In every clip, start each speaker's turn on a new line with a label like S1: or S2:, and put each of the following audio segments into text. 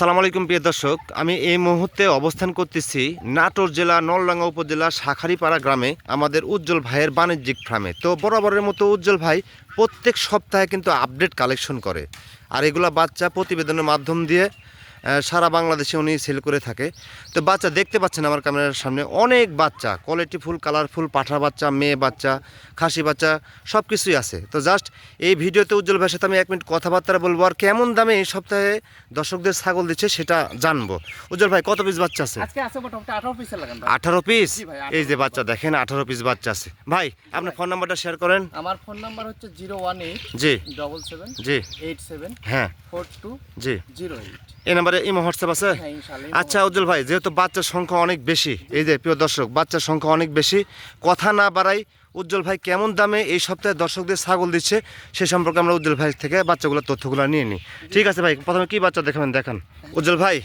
S1: সালাম আলাইকুম, প্রিয় দর্শক। আমি এই মুহূর্তে অবস্থান করতেছি নাটোর জেলা নলডাঙ্গা উপজেলা শাখারিপাড়া গ্রামে, আমাদের উজ্জ্বল ভাইয়ের বাণিজ্যিক ফার্মে। তো বরাবরের মতো উজ্জ্বল ভাই প্রত্যেক সপ্তাহে কিন্তু আপডেট কালেকশন করে। আর এগুলা বাচ্চা প্রতিবেদনের মাধ্যম দিয়ে সারা বাংলাদেশে উনি সেল করে থাকে। তো বাচ্চা দেখতে পাচ্ছেন আমার ক্যামেরার সামনে অনেক বাচ্চা কোয়ালিটি ফুল কালারফুল পাঠা বাচ্চা মেয়ে বাচ্চা খাসি বাচ্চা সব কিছুই আছে। তো জাস্ট এই ভিডিওতে উজ্জ্বল ভাইয়ের সাথে আমি এক মিনিট কথাবার্তা বলব আর কেমন দামে এই সপ্তাহে দর্শকদের ছাগল দিচ্ছে সেটা জানব। উজ্জ্বল ভাই কত পিস বাচ্চা আছে।
S2: আঠারো
S1: পিস এই যে বাচ্চা দেখেন আঠারো পিস বাচ্চা আছে। ভাই আপনার ফোন নাম্বারটা শেয়ার করেন।
S2: আমার ফোন নাম্বার হচ্ছে জিরো ওয়ান এইট
S1: জি।
S2: ডবল সেভেন
S1: জি।
S2: এইট সেভেন
S1: হ্যাঁ।
S2: ফোর টু
S1: জি।
S2: Zero eight.
S1: এই নাম্বারে ইমো হোয়াটসঅ্যাপ আছে।
S2: হ্যাঁ
S1: আচ্ছা উজ্জ্বল ভাই যেহেতু বাচ্চার সংখ্যা অনেক বেশি এই যে প্রিয় দর্শক বাচ্চার সংখ্যা অনেক বেশি কথা না বাড়াই উজ্জ্বল ভাই কেমন দামে এই সপ্তাহে দর্শকদের ছাগল দিচ্ছে সে সম্পর্কে আমরা উজ্জ্বল ভাই থেকে বাচ্চাগুলোর তথ্যগুলো নিয়ে নিই। ঠিক আছে ভাই প্রথমে কি বাচ্চা দেখাবেন দেখান। উজ্জ্বল ভাই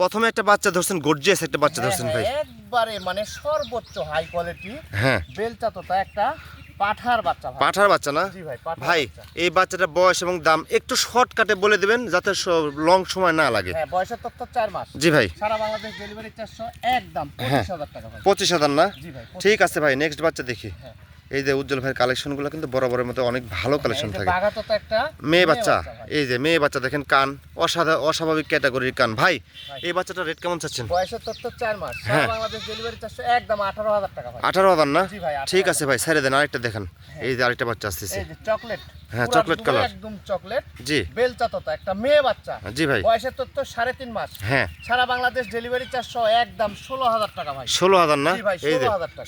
S1: প্রথমে একটা বাচ্চা ধরছেন গর্জিয়াস একটা বাচ্চা ধরছেন ভাই।
S2: হ্যাঁ, একবারে মানে সর্বোচ্চ হাই কোয়ালিটি
S1: হ্যাঁ।
S2: বেলচা তোতা একটা পাঠার বাচ্চা
S1: পাঠার বাচ্চা না?
S2: ভাই।
S1: এই বাচ্চাটার বয়স এবং দাম একটু শর্টকাটে বলে দিবেন যাতে লং সময় না লাগে।
S2: হ্যাঁ বয়সের তথ্য চার মাস।
S1: জি ভাই।
S2: সারা বাংলাদেশ ডেলিভারি চারশো একদম
S1: হ্যাঁ।
S2: পঁচিশ হাজার টাকা ভাই।
S1: পঁচিশ হাজার না?
S2: জি ভাই
S1: ঠিক আছে ভাই নেক্সট বাচ্চা দেখি।
S2: হ্যাঁ।
S1: এই যে উজ্জ্বল ভাইয়ের কালেকশনগুলো কিন্তু বরাবরের মতো অনেক ভালো কালেকশন থাকে।
S2: তোতা একটা
S1: মেয়ে বাচ্চা। এই যে মেয়ে বাচ্চা দেখেন কান অসাধা অস্বাভাবিক ক্যাটাগরির কান। ভাই এই বাচ্চাটা রেট কেমন চাচ্ছেন? হ্যাঁ।
S2: আঠারো হাজার
S1: না?
S2: জি ভাই, 18,000
S1: ঠিক আছে ভাই ছেড়ে দেন আরেকটা দেখেন। এই যে আরেকটা বাচ্চা আসতেছে।
S2: চকলেট
S1: হ্যাঁ,
S2: দুধের
S1: color।
S2: একদম চকলেট
S1: জি।
S2: বেলচা তোতা একটা মেয়ে বাচ্চা।
S1: জি ভাই।
S2: বয়সের তথ্য সাড়ে তিন মাস।
S1: হ্যাঁ।
S2: সারা বাংলাদেশ ডেলিভারি চারশো একদম ষোলো হাজার টাকা ভাই।
S1: ষোলো হাজার না? এই যে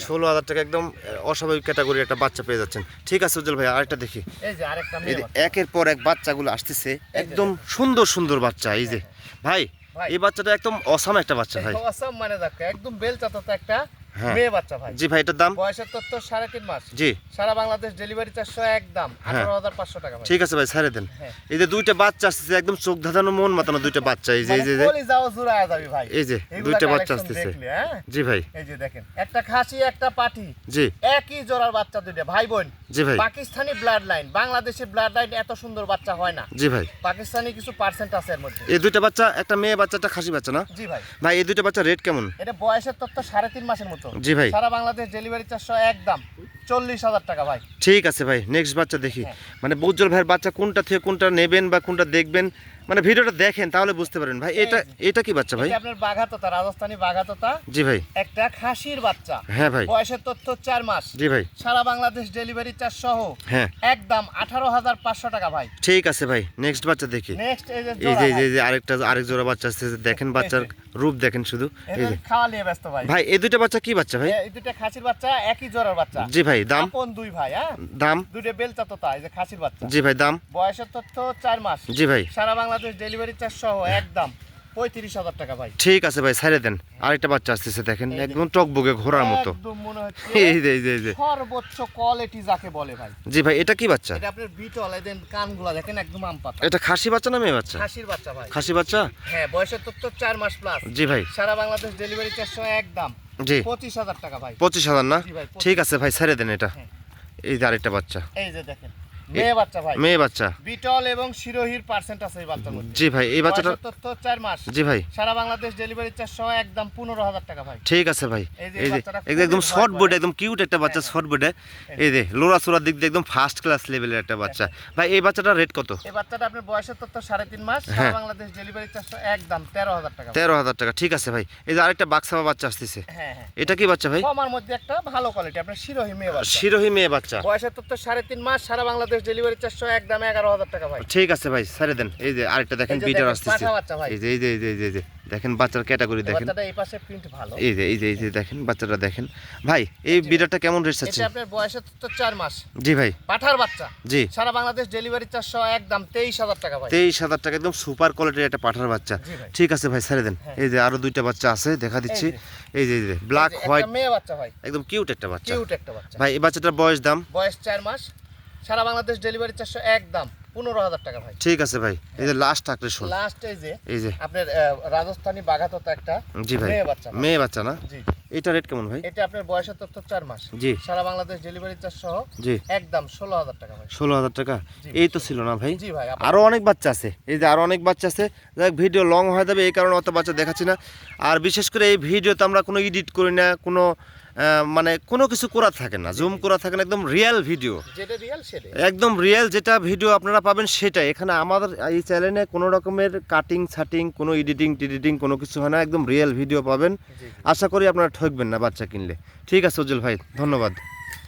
S1: ষোলো হাজার টাকা। একদম অস্বাভাবিক ক্যাটাগরি একটা বাচ্চা পেয়ে যাচ্ছেন। ঠিক আছে উজ্জ্বল ভাই আরেকটা দেখি।
S2: এই যে আরেকটা মেয়ে
S1: একের পর এক বাচ্চাগুলো আসতেছে একদম সুন্দর সুন্দর বাচ্চা এই যে। ভাই
S2: ভাই।
S1: এই বাচ্চাটা একদম অসাম একটা বাচ্চা ভাই।
S2: অসম মানে দেখো একদম বেলচা তোতা একটা
S1: হ্যাঁ।
S2: মেয়ে বাচ্চা ভাই।
S1: জি ভাই এটার দাম?
S2: বয়সের তথ্য সাড়ে তিন মাস।
S1: জি।
S2: সারা বাংলাদেশ ডেলিভারি চারশো একদম
S1: হ্যাঁ।
S2: আঠারো হাজার পাঁচশো টাকা
S1: ঠিক আছে ভাই ছেড়ে দেন।
S2: হ্যাঁ।
S1: এই যে দুইটা বাচ্চা আসতেছে একদম চোখ ধাঁধানো মন মাতানো দুইটা বাচ্চা এই যে এই যে এই যে।
S2: মানে ভাই।
S1: এই যে দুইটা বাচ্চা আসতেছে।
S2: হ্যাঁ?
S1: জি ভাই।
S2: এই যে দেখেন একটা খাসি একটা পাটি।
S1: জি।
S2: একই জোড়ার বাচ্চা দুইটা। ভাই বোন
S1: জি ভাই।
S2: Pakistani blood line Bangladeshi blood line এত সুন্দর বাচ্চা হয় না।
S1: জি ভাই।
S2: পাকিস্তানি কিছু পার্সেন্ট আছে এর মধ্যে।
S1: এই দুইটা বাচ্চা একটা মেয়ে বাচ্চা একটা খাসি বাচ্চা না?
S2: জি ভাই।
S1: ভাই এই দুইটা বাচ্চা রেট কেমন?
S2: এটা বয়সের তথ্য সাড়ে তিন মাসের মতো।
S1: জি ভাই।
S2: সারা বাংলাদেশ ডেলিভারি চারশো একদম চল্লিশ হাজার টাকা ভাই।
S1: ঠিক আছে ভাই নেক্সট বাচ্চা দেখি।
S2: হ্যাঁ।
S1: মানে উজ্জ্বল ভাইয়ের বাচ্চা কোনটা থেকে কোনটা নেবেন বা কোনটা দেখবেন মানে ভিডিওটা দেখেন তাহলে বুঝতে পারবেন। ভাই এটা এটা কি বাচ্চা ভাই?
S2: আপনার বাঘাতোতা রাজস্থানি বাঘাতোতা।
S1: জি ভাই।
S2: একটা খাসির বাচ্চা।
S1: হ্যাঁ ভাই।
S2: বয়সের তথ্য চার মাস।
S1: জি ভাই।
S2: সারা বাংলাদেশ ডেলিভারি চার্জ সহ
S1: হ্যাঁ।
S2: একদম আঠারো হাজার পাঁচশো টাকা ভাই।
S1: ঠিক আছে ভাই। নেক্সট বাচ্চা দেখি।
S2: নেক্সট এই যে
S1: এই যে আরেকটা আরেক জোড়া বাচ্চা আসছে দেখেন বাচ্চার রূপ দেখেন শুধু। এই যে।
S2: খাওয়া নিয়ে ব্যস্ত ভাই।
S1: ভাই এই দুইটা বাচ্চা কি বাচ্চা ভাই?
S2: এই দুইটা খাসির বাচ্চা একই জোড়ার বাচ্চা।
S1: জি ভাই দাম?
S2: কোন দুই ভাই হ্যাঁ?
S1: দাম?
S2: দুইটা বেলচা তোতা এই যে খাসির বাচ্চা।
S1: জি ভাই দাম?
S2: বয়সের তথ্য চার মাস।
S1: জি ভাই।
S2: সারা বাংলাদেশ ডেলিভারি চার্জ সহ একদম পঁয়ত্রিশ হাজার টাকা ভাই।
S1: ঠিক আছে ভাই ছাড়ে দেন। আরেকটা বাচ্চা আসতেছে দেখেন। একদম টকবগে ঘোরার মতো। এই যে এই যে
S2: সর্বোচ্চ কোয়ালিটি যাকে বলে ভাই।
S1: জি ভাই এটা কি বাচ্চা?
S2: এটা আপনার বিটল এদের কানগুলা দেখেন একদম আম পাতা।
S1: এটা খাসি বাচ্চা না মেয়ে বাচ্চা?
S2: খাসির বাচ্চা ভাই।
S1: খাসি বাচ্চা?
S2: হ্যাঁ বয়সের তথ্য চার মাস প্লাস
S1: জি ভাই।
S2: সারা বাংলাদেশ ডেলিভারি চারশো একদম
S1: জি।
S2: পঁচিশ হাজার টাকা ভাই।
S1: পঁচিশ হাজার না। ঠিক আছে ভাই ছেড়ে দেন এটা।
S2: হ্যাঁ।
S1: এই যে আরেকটা বাচ্চা।
S2: এই যে দেখেন। মেয়ে বাচ্চা ভাই।
S1: মেয়ে বাচ্চা।
S2: বিটল এবং শিরোহির পার্সেন্ট আছে এই বাচ্চার মধ্যে।
S1: জি ভাই এই বাচ্চাটা
S2: চার মাস।
S1: জি ভাই।
S2: সারা বাংলাদেশ ডেলিভারি চারশো একদম পনেরো হাজার টাকা ভাই।
S1: ঠিক আছে ভাই।
S2: এই যে
S1: একদম শর্ট
S2: ভয়
S1: একদম কিউট একটা বাচ্চা
S2: হ্যাঁ,
S1: শর্ট বোর্ডে এই যে লোরা সোরার দিক দিয়ে একদম ফার্স্ট ক্লাস লেভেলের একটা বাচ্চা। ভাই এই বাচ্চাটার রেট কত?
S2: এই বাচ্চাটা আপনার বয়সের তথ্য সাড়ে তিন মাস।
S1: হ্যাঁ।
S2: সারা বাংলাদেশ ডেলিভারি চারশো একদম তেরো হাজার টাকা ভাই।
S1: তেরো হাজার টাকা ঠিক আছে ভাই। এই যে আরেকটা বাক্সাবা বাচ্চা আসতেছে।
S2: হ্যাঁ হ্যাঁ।
S1: এটা কি বাচ্চা ভাই?
S2: কমার মধ্যে একটা ভালো কোয়ালিটি আপনার শিরোহি মেয়ে বাচ্চা।
S1: শিরোহী মেয়ে বাচ্চা।
S2: বয়সের তথ্য সাড়ে তিন মাস সারা বাংলাদেশ ডেলিভারি চারশো একদম এগারো হাজার টাকা ভাই
S1: ঠিক আছে ভাই ছেড়ে দেন এই যে আরেকটা দেখেন বিটার আসতেছে। এই যে এই যে এই যে এই যে, দেখেন বাচ্চার ক্যাটাগরি দেখেন
S2: বাচ্চাটা এই পাশে প্রিন্ট ভালো
S1: এই যে এই যে এই যে দেখেন বাচ্চাটা দেখেন ভাই এই বিটারটা কেমন রেট
S2: এটা আপনার বয়সের তথ্য চার মাস
S1: জি ভাই
S2: পাঠার বাচ্চা
S1: জি
S2: সারা বাংলাদেশ ডেলিভারি চারশো একদম তেইশ হাজার টাকা ভাই
S1: তেইশ হাজার টাকা একদম সুপার কোয়ালিটির একটা পাঠার বাচ্চা ঠিক আছে ভাই ছেড়ে দেন
S2: হ্যাঁ।
S1: এই যে আরও দুইটা বাচ্চা আছে দেখা দিচ্ছি
S2: এই
S1: যে এই যে ব্ল্যাক হোয়াইট
S2: মেয়ে বাচ্চা ভাই
S1: একদম কিউট একটা বাচ্চা
S2: কিউট একটা বাচ্চা
S1: ভাই এই বাচ্চাটার বয়স দাম
S2: বয়স চার মাস সারা বাংলাদেশ ডেলিভারি চারশো একদম পনেরো হাজার টাকা ভাই।
S1: ঠিক আছে ভাই এই যে লাস্ট আগ্রেসন
S2: লাস্ট এই যে
S1: এই যে।
S2: আপনার রাজস্থানী বাঘাতত একটা
S1: জি ভাই
S2: মেয়ে বাচ্চা
S1: মেয়ে বাচ্চা না?
S2: জি।
S1: এটা রেট কেমন ভাই?
S2: এটা আপনার বয়সের তথ্য চার মাস।
S1: জি।
S2: সারা বাংলাদেশ ডেলিভারি চার্জ সহ
S1: জি
S2: একদম ষোলো হাজার টাকা ভাই।
S1: ষোলো হাজার টাকা? এই তো ছিল না ভাই?
S2: জি ভাই
S1: আরও অনেক বাচ্চা আছে। এই যে আরও অনেক বাচ্চা আছে। দেখ ভিডিও লং হয়ে যাবে এই কারণে অত বাচ্চা দেখাচ্ছি না। আর বিশেষ করে এই ভিডিওতে আমরা কোনো এডিট করি না কোনো মানে কোনো কিছু করা থাকে না জুম করা থাকে না একদম রিয়েল ভিডিও একদম রিয়েল যেটা ভিডিও আপনারা পাবেন সেটাই। এখানে আমাদের এই চ্যানেলে কোনো রকমের কাটিং ছাটিং কোনো এডিটিং টিডিটিং কোনো কিছু হয় না একদম রিয়েল ভিডিও পাবেন। আশা করি আপনারা ঠকবেন না বাচ্চা কিনলে। ঠিক আছে উজ্জ্বল ভাই ধন্যবাদ।